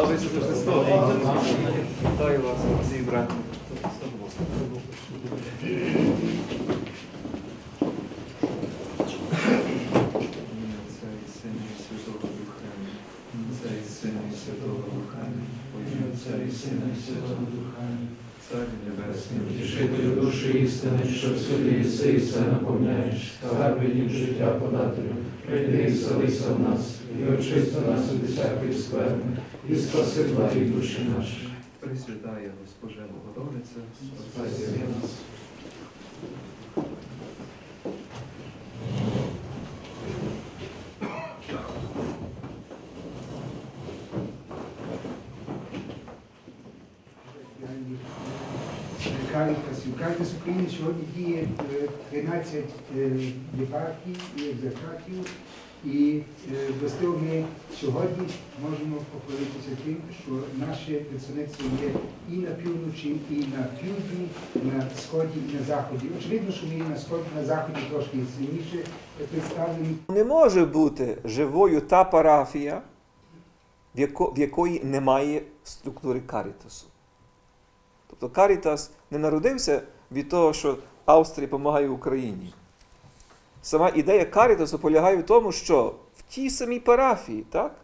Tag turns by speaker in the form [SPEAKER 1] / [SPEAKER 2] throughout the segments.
[SPEAKER 1] Слава Ісусу Христу! Вітаю вас, всі браті. Сина і Святого Духа, Отця і Сина і Святого Духа.
[SPEAKER 2] Утішителю душі істини, що всюди єси і все наповняєш, скарби дім життя подателю, прийди і селися в нас, і очисти нас від всякої скверни, і спаси благі душі наші.
[SPEAKER 1] Пресвятая Госпожа Богородиця,
[SPEAKER 2] спасає нас.
[SPEAKER 3] Карітас. У Карітас України сьогодні діє е, 13 е, єпархій і екзархатів. І е, властиво ми сьогодні можемо похвалитися тим, що наше представництво є і на півночі, і на півдні, на сході, і на заході. Очевидно, що ми на сході, на заході трошки сильніше представлені.
[SPEAKER 4] Не може бути живою та парафія, в якої немає структури карітасу. Тобто карітас не народився від того, що Австрія допомагає Україні. Сама ідея карітасу полягає в тому, що в тій самій парафії, так?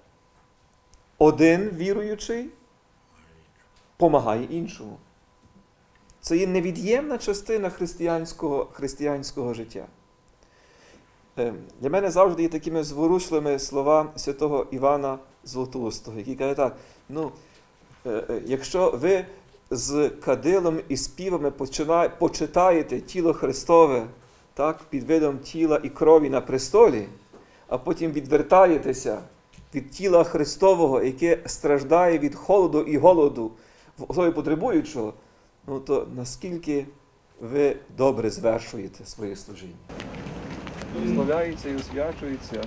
[SPEAKER 4] Один віруючий допомагає іншому. Це є невід'ємна частина християнського, християнського життя. Е, Для мене завжди є такими зворушливими слова святого Івана Златоустого, який каже так: ну, е, е, якщо ви з кадилом і співами почитаєте тіло Христове так, під видом тіла і крові на престолі, а потім відвертаєтеся від тіла Христового, яке страждає від холоду і голоду особі потребуючого, ну то наскільки ви добре звершуєте своє служіння? Славляються і освячуються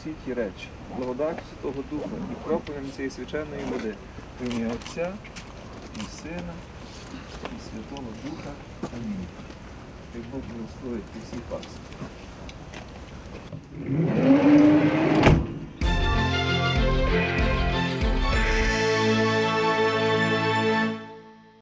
[SPEAKER 4] всі ті речі, благодаттю Святого Духа і кропленням цієї свяченої води. В ім'я Отця і Сина, і Святого Духа. Амінь. Як Бог благословить всіх вас.